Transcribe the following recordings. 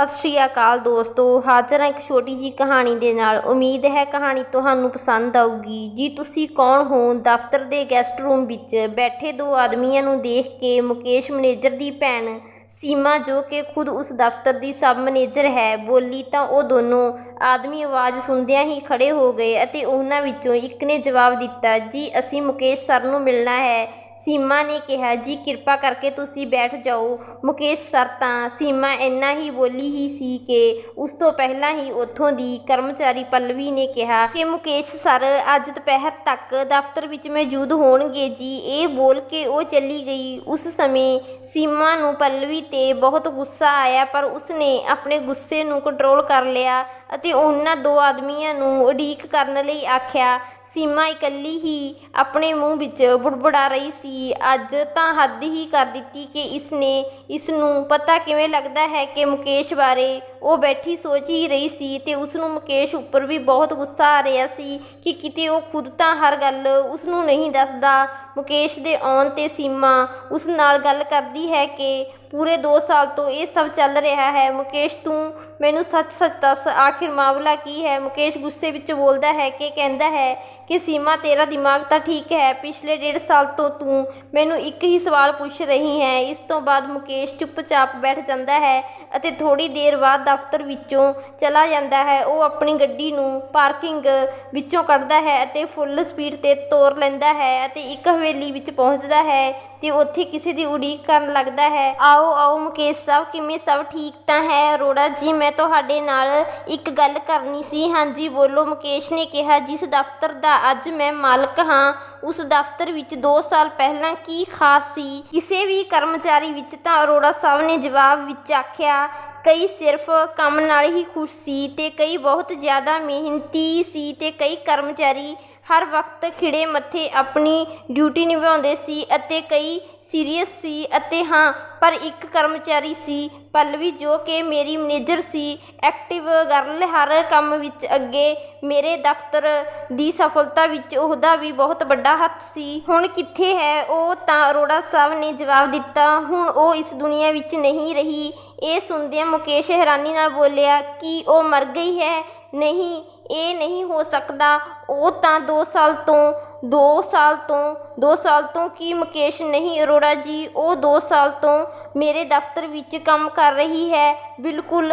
ਸਤਿ ਸ਼੍ਰੀ ਅਕਾਲ ਦੋਸਤੋ। ਹਾਜ਼ਰ ਹਾਂ ਇੱਕ ਛੋਟੀ ਜੀ ਕਹਾਣੀ ਦੇ ਨਾਲ। ਉਮੀਦ ਹੈ ਕਹਾਣੀ ਤੁਹਾਨੂੰ ਪਸੰਦ ਆਊਗੀ। ਜੀ ਤੁਸੀਂ ਕੌਣ ਹੋ? ਦਫ਼ਤਰ ਦੇ ਗੈਸਟ ਰੂਮ ਵਿੱਚ ਬੈਠੇ ਦੋ ਆਦਮੀਆਂ ਨੂੰ ਦੇਖ ਕੇ ਮੁਕੇਸ਼ ਮੈਨੇਜਰ ਦੀ ਭੈਣ ਸੀਮਾ, ਜੋ ਕਿ ਖੁਦ ਉਸ ਦਫ਼ਤਰ ਦੀ ਸਬ ਮੈਨੇਜਰ ਹੈ, ਬੋਲੀ ਤਾਂ ਉਹ ਦੋਨੋਂ ਆਦਮੀ ਆਵਾਜ਼ ਸੁਣਦਿਆਂ ਹੀ ਖੜੇ ਹੋ ਗਏ ਅਤੇ ਉਹਨਾਂ ਵਿੱਚੋਂ ਇੱਕ ਨੇ ਜਵਾਬ ਦਿੱਤਾ, ਜੀ, ਅਸੀਂ ਮੁਕੇਸ਼ ਸਰ ਨੂੰ ਮਿਲਣਾ ਹੈ। ਸੀਮਾ ਨੇ ਕਿਹਾ, ਜੀ, ਕਿਰਪਾ ਕਰਕੇ ਤੁਸੀਂ ਬੈਠ ਜਾਓ। ਮੁਕੇਸ਼ ਸਰ ਤਾਂ ਸੀਮਾ ਇੰਨਾ ਹੀ ਬੋਲੀ ਹੀ ਸੀ ਕਿ ਉਸ ਤੋਂ ਪਹਿਲਾਂ ਹੀ ਉੱਥੋਂ ਦੀ ਕਰਮਚਾਰੀ ਪੱਲਵੀ ਨੇ ਕਿਹਾ ਕਿ ਮੁਕੇਸ਼ ਸਰ, ਅੱਜ ਦੁਪਹਿਰ ਤੱਕ ਦਫ਼ਤਰ ਵਿੱਚ ਮੌਜੂਦ ਹੋਣਗੇ ਜੀ। ਇਹ ਬੋਲ ਕੇ ਉਹ ਚਲੀ ਗਈ। ਉਸ ਸਮੇਂ ਸੀਮਾ ਨੂੰ ਪੱਲਵੀ ਤੇ ਬਹੁਤ ਗੁੱਸਾ ਆਇਆ, ਪਰ ਉਸਨੇ ਆਪਣੇ ਗੁੱਸੇ ਨੂੰ ਕੰਟਰੋਲ ਕਰ ਲਿਆ ਅਤੇ ਉਹਨਾਂ ਦੋ ਆਦਮੀਆਂ ਨੂੰ ਉਡੀਕ ਕਰਨ ਲਈ ਆਖਿਆ ਸੀਮਾ ਇਕੱਲੀ ਹੀ ਆਪਣੇ ਮੂੰਹ ਵਿੱਚ ਬੁੜਬੁੜਾ ਰਹੀ ਸੀ। ਅੱਜ ਤਾਂ ਹੱਦ ਹੀ ਕਰ ਦਿੱਤੀ ਕਿ ਇਸ ਨੇ ਇਸ ਨੂੰ ਪਤਾ ਕਿਵੇਂ ਲੱਗਦਾ ਹੈ ਕਿ ਮੁਕੇਸ਼ ਬਾਰੇ ਉਹ ਬੈਠੀ ਸੋਚ ਹੀ ਰਹੀ ਸੀ ਤੇ ਉਸ ਨੂੰ ਮੁਕੇਸ਼ ਉੱਪਰ ਵੀ ਬਹੁਤ ਗੁੱਸਾ ਆ ਰਿਹਾ ਸੀ ਕਿ ਕਿਤੇ ਉਹ ਖੁਦ ਤਾਂ ਹਰ ਗੱਲ ਉਸ ਨੂੰ ਨਹੀਂ ਦੱਸਦਾ। ਮੁਕੇਸ਼ ਦੇ ਆਉਣ ਤੇ ਸੀਮਾ ਉਸ ਨਾਲ ਗੱਲ ਕਰਦੀ ਹੈ ਕਿ ਪੂਰੇ 2 ਸਾਲ ਤੋਂ ਇਹ ਸਭ ਚੱਲ ਰਿਹਾ ਹੈ। ਮੁਕੇਸ਼, ਤੂੰ ਮੈਨੂੰ ਸੱਚ-ਸੱਚ ਦੱਸ, ਆਖਿਰ ਮਾਮਲਾ ਕੀ ਹੈ? ਮੁਕੇਸ਼ ਗੁੱਸੇ ਵਿੱਚ ਬੋਲਦਾ ਹੈ ਕਿ ਕਹਿੰਦਾ ਹੈ ਕਿ ਸੀਮਾ, ਤੇਰਾ ਦਿਮਾਗ ਤਾਂ ਠੀਕ ਹੈ, ਪਿਛਲੇ ਡੇਢ ਸਾਲ ਤੋਂ ਤੂੰ ਮੈਨੂੰ ਇੱਕ ਹੀ ਸਵਾਲ ਪੁੱਛ ਰਹੀ ਹੈ। ਇਸ ਤੋਂ ਬਾਅਦ ਮੁਕੇਸ਼ ਚੁੱਪਚਾਪ ਬੈਠ ਜਾਂਦਾ ਹੈ ਅਤੇ ਥੋੜੀ ਦੇਰ ਬਾਅਦ ਦਫ਼ਤਰ ਵਿੱਚੋਂ ਚਲਾ ਜਾਂਦਾ ਹੈ। ਉਹ ਆਪਣੀ ਗੱਡੀ ਨੂੰ ਪਾਰਕਿੰਗ ਵਿੱਚੋਂ ਕੱਢਦਾ ਹੈ ਅਤੇ ਫੁੱਲ ਸਪੀਡ ਤੇ ਤੋਰ ਲੈਂਦਾ ਹੈ ਅਤੇ ਇੱਕ ਹਵੇਲੀ ਵਿੱਚ ਪਹੁੰਚਦਾ ਹੈ ਅਤੇ ਉੱਥੇ ਕਿਸੇ ਦੀ ਉਡੀਕ ਕਰਨ ਲੱਗਦਾ ਹੈ। ਆਓ ਆਓ ਮੁਕੇਸ਼ ਸਾਹਿਬ, ਕਿਵੇਂ ਸਭ ਠੀਕ ਤਾਂ ਹੈ? ਅਰੋੜਾ ਜੀ, ਮੈਂ ਤੁਹਾਡੇ ਨਾਲ ਇੱਕ ਗੱਲ ਕਰਨੀ ਸੀ। ਹਾਂਜੀ, ਬੋਲੋ ਮੁਕੇਸ਼ ਨੇ ਕਿਹਾ, ਜਿਸ ਦਫ਼ਤਰ ਦਾ ਅੱਜ ਮੈਂ ਮਾਲਕ ਹਾਂ, ਉਸ ਦਫ਼ਤਰ ਵਿੱਚ 2 ਸਾਲ ਪਹਿਲਾਂ ਕੀ ਖਾਸ ਸੀ? ਕਿਸੇ ਵੀ ਕਰਮਚਾਰੀ ਵਿੱਚ ਤਾਂ ਅਰੋੜਾ ਸਾਹਿਬ ਨੇ ਜਵਾਬ ਵਿੱਚ ਆਖਿਆ ਕਈ ਸਿਰਫ ਕੰਮ ਨਾਲ ਹੀ ਖੁਸ਼ ਸੀ ਅਤੇ ਕਈ ਬਹੁਤ ਜ਼ਿਆਦਾ ਮਿਹਨਤੀ ਸੀ ਅਤੇ ਕਈ ਕਰਮਚਾਰੀ ਹਰ ਵਕਤ ਖਿੜੇ ਮੱਥੇ ਆਪਣੀ ਡਿਊਟੀ ਨਿਭਾਉਂਦੇ ਸੀ ਅਤੇ ਕਈ ਸੀਰੀਅਸ ਸੀ ਅਤੇ ਹਾਂ, ਪਰ ਇੱਕ ਕਰਮਚਾਰੀ ਸੀ, ਪੱਲਵੀ ਜੋ ਕਿ ਮੇਰੀ ਮੈਨੇਜਰ ਸੀ। ਐਕਟਿਵ ਗਰਲ ਹਰ ਕੰਮ ਵਿੱਚ ਅੱਗੇ, ਮੇਰੇ ਦਫ਼ਤਰ ਦੀ ਸਫਲਤਾ ਵਿੱਚ ਉਹਦਾ ਵੀ ਬਹੁਤ ਵੱਡਾ ਹੱਥ ਸੀ। ਹੁਣ ਕਿੱਥੇ ਹੈ ਉਹ ਤਾਂ ਅਰੋੜਾ ਸਾਹਿਬ ਨੇ ਜਵਾਬ ਦਿੱਤਾ। ਹੁਣ ਉਹ ਇਸ ਦੁਨੀਆ ਵਿੱਚ ਨਹੀਂ ਰਹੀ। ਇਹ ਸੁਣਦਿਆਂ ਮੁਕੇਸ਼ ਹੈਰਾਨੀ ਨਾਲ ਬੋਲਿਆ, ਕਿ ਉਹ ਮਰ ਗਈ ਹੈ? ਨਹੀਂ, ਇਹ ਨਹੀਂ ਹੋ ਸਕਦਾ। ਉਹ ਤਾਂ 2 ਸਾਲ ਤੋਂ ਦੋ ਸਾਲ ਤੋਂ, ਦੋ ਸਾਲ ਤੋਂ ਕੀ ਮੁਕੇਸ਼ ਨਹੀਂ ਅਰੋੜਾ ਜੀ? ਉਹ ਦੋ ਸਾਲ ਤੋਂ ਮੇਰੇ ਦਫ਼ਤਰ ਵਿੱਚ ਕੰਮ ਕਰ ਰਹੀ ਹੈ। ਬਿਲਕੁਲ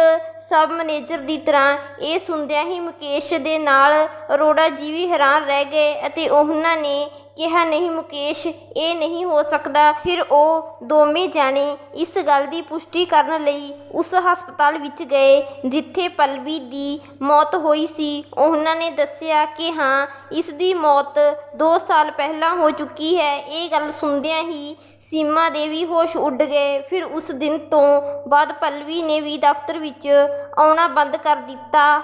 ਸਬ ਮੈਨੇਜਰ ਦੀ ਤਰ੍ਹਾਂ। ਇਹ ਸੁਣਦਿਆਂ ਹੀ ਮੁਕੇਸ਼ ਦੇ ਨਾਲ ਅਰੋੜਾ ਜੀ ਵੀ ਹੈਰਾਨ ਰਹਿ ਗਏ ਅਤੇ ਉਹਨਾਂ ਨੇ ਕਿਹਾ ਨਹੀਂ ਮੁਕੇਸ਼, ਇਹ ਨਹੀਂ ਹੋ ਸਕਦਾ। ਫਿਰ ਉਹ ਦੋਵੇਂ ਜਾਣੇ ਇਸ ਗੱਲ ਦੀ ਪੁਸ਼ਟੀ ਕਰਨ ਲਈ ਉਸ ਹਸਪਤਾਲ ਵਿੱਚ ਗਏ, ਜਿੱਥੇ ਪਲਵੀ ਦੀ ਮੌਤ ਹੋਈ ਸੀ। ਉਹਨਾਂ ਨੇ ਦੱਸਿਆ ਕਿ ਹਾਂ, ਇਸ ਦੀ ਮੌਤ 2 ਸਾਲ ਪਹਿਲਾਂ ਹੋ ਚੁੱਕੀ ਹੈ। ਇਹ ਗੱਲ ਸੁਣਦਿਆਂ ਹੀ ਸੀਮਾ ਦੇ ਵੀ ਹੋਸ਼ ਉੱਡ ਗਏ। ਫਿਰ ਉਸ ਦਿਨ ਤੋਂ ਬਾਅਦ ਪਲਵੀ ਨੇ ਵੀ ਦਫ਼ਤਰ ਵਿੱਚ ਆਉਣਾ ਬੰਦ ਕਰ ਦਿੱਤਾ।